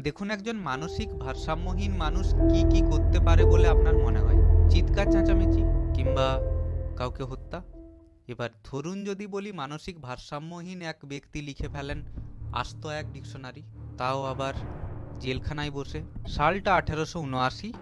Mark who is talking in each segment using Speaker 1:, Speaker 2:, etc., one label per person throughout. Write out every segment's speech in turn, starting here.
Speaker 1: দেখুন একজন মানসিক ভারসাম্যহীন মানুষ কি কি করতে পারে বলে আপনার মনে হয়? চিৎকার চেঁচামেচি কিংবা কাউকে হত্যা? এবার ধরুন যদি বলি মানসিক ভারসাম্যহীন এক ব্যক্তি লিখে ফেলেন, আস্ত এক ডিকশনারি, তাও আবার জেলখানায় বসে। সালটা আঠেরোশো উনআশি,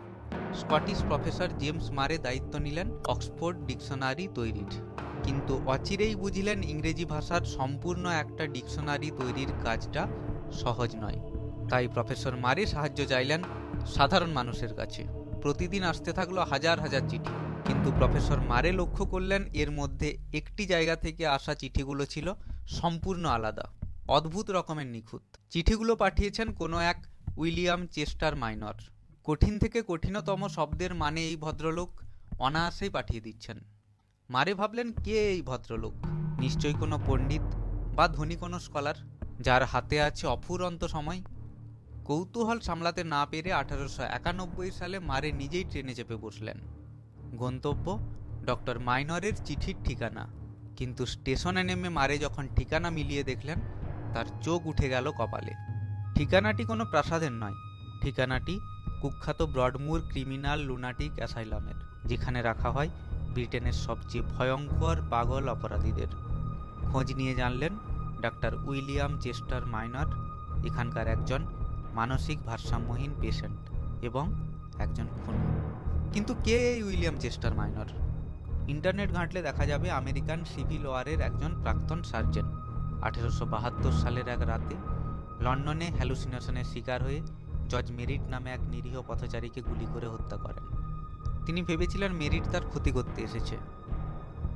Speaker 1: স্কটিশ প্রফেসর জেমস মারে দায়িত্ব নিলেন অক্সফোর্ড ডিকশনারি তৈরির। কিন্তু অচিরেই বুঝলেন ইংরেজি ভাষার সম্পূর্ণ একটা ডিকশনারি তৈরির কাজটা সহজ নয়। তাই প্রফেসর মারে সাহায্য চাইলেন সাধারণ মানুষের কাছে। প্রতিদিন আসতে থাকল হাজার হাজার চিঠি। কিন্তু প্রফেসর মারে লক্ষ্য করলেন এর মধ্যে একটি জায়গা থেকে আসা চিঠিগুলো ছিল সম্পূর্ণ আলাদা, অদ্ভুত রকমের নিখুঁত। চিঠিগুলো পাঠিয়েছেন কোনো এক উইলিয়াম চেস্টার মাইনর। কঠিন থেকে কঠিনতম শব্দের মানে এই ভদ্রলোক অনায়াসেই পাঠিয়ে দিচ্ছেন। মারে ভাবলেন, কে এই ভদ্রলোক? নিশ্চয়ই কোনো পণ্ডিত বা ধনী কোনো স্কলার, যার হাতে আছে অফুরন্ত সময় কৌতূহল সামলাতে না পেরে আঠারোশো একানব্বই সালে মারে নিজেই ট্রেনে চেপে বসলেন। গন্তব্য ডক্টর মাইনরের চিঠির ঠিকানা। কিন্তু স্টেশনে নেমে মারে যখন ঠিকানা মিলিয়ে দেখলেন, তার চোখ উঠে গেল কপালে। ঠিকানাটি কোনো প্রাসাদের নয়। ঠিকানাটি কুখ্যাত ব্রডমুর ক্রিমিনাল লুনাটিক অ্যাসাইলামের, যেখানে রাখা হয় ব্রিটেনের সবচেয়ে ভয়ঙ্কর পাগল অপরাধীদের। খোঁজ নিয়ে জানলেন ডাক্তার উইলিয়াম চেস্টার মাইনর, এখানকার একজন মানসিক ভারসাম্যহীন পেশেন্ট এবং একজন খুনি। কিন্তু কে এই উইলিয়াম চেস্টার মাইনর? ইন্টারনেট ঘাঁটলে দেখা যাবে আমেরিকান সিভিল ওয়ারের একজন প্রাক্তন সার্জেন। আঠেরোশো বাহাত্তর সালের এক রাতে লন্ডনে হ্যালুসিনেশনের শিকার হয়ে জজ মেরিট নামে এক নিরীহ পথচারীকে গুলি করে হত্যা করেন। তিনি ভেবেছিলেন মেরিট তার ক্ষতি করতে এসেছে।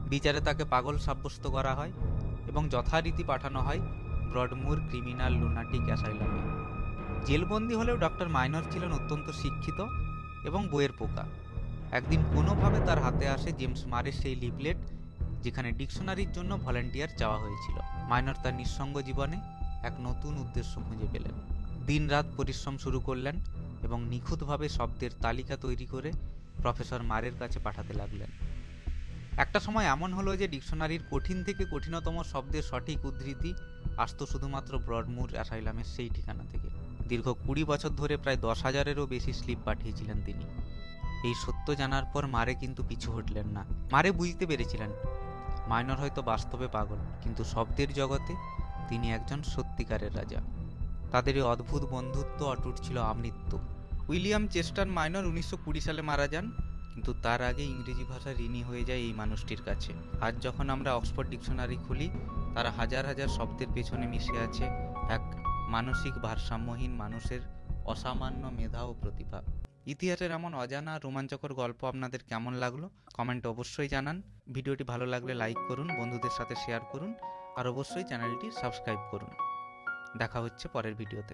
Speaker 1: বিচারে তাকে পাগল সাব্যস্ত করা হয় এবং যথারীতি পাঠানো হয় ব্রডমুর ক্রিমিনাল লুনাটিক অ্যাসাইলামে। জেলবন্দি হলেও ডক্টর মাইনর ছিলেন অত্যন্ত শিক্ষিত এবং বইয়ের পোকা। একদিন কোনোভাবে তার হাতে আসে জেমস মারের সেই লিফলেট যেখানে ডিকশনারির জন্য ভলেন্টিয়ার চাওয়া হয়েছিল। মাইনর তার নিঃসঙ্গ জীবনে এক নতুন উদ্দেশ্য খুঁজে পেলেন। দিনরাত পরিশ্রম শুরু করলেন এবং নিখুঁতভাবে শব্দের তালিকা তৈরি করে প্রফেসর মারের কাছে পাঠাতে লাগলেন। একটা সময় এমন হলো যে ডিকশনারির কঠিন থেকে কঠিনতম শব্দের সঠিক উদ্ধৃতি আসতো শুধুমাত্র ব্রডমুর অ্যাসাইলামের সেই ঠিকানা থেকে। দীর্ঘ কুড়ি বছর ধরে প্রায় দশ হাজারেরও বেশি স্লিপ পাঠিয়েছিলেন তিনি। এই সত্য জানার পর মারে কিন্তু পিছু হটলেন না। মারে বুঝতে পেরেছিলেন। মাইনর হয়তো বাস্তবে পাগল, কিন্তু শব্দের জগতে তিনি একজন সত্যিকারের রাজা। তাদের এই অদ্ভুত বন্ধুত্ব অটুট ছিল আমৃত্য। উইলিয়াম চেস্টার মাইনর উনিশশো কুড়ি সালে মারা যান, কিন্তু তার আগে ইংরেজি ভাষা ঋণী হয়ে যায় এই মানুষটির কাছে। আজ যখন আমরা অক্সফোর্ড ডিকশনারি খুলি, তার হাজার হাজার শব্দের পেছনে মিশে আছে এক মানসিক ভারসাম্যহীন মানুষের অসামান্য মেধা ও প্রতিভা। ইতিহাসের এমন অজানা রোমাঞ্চকর গল্প আপনাদের কেমন লাগল? কমেন্ট অবশ্যই জানান। ভিডিওটি ভালো লাগলে লাইক করুন, বন্ধুদের সাথে শেয়ার করুন, আর অবশ্যই চ্যানেলটি সাবস্ক্রাইব করুন। দেখা হচ্ছে পরের ভিডিওতে।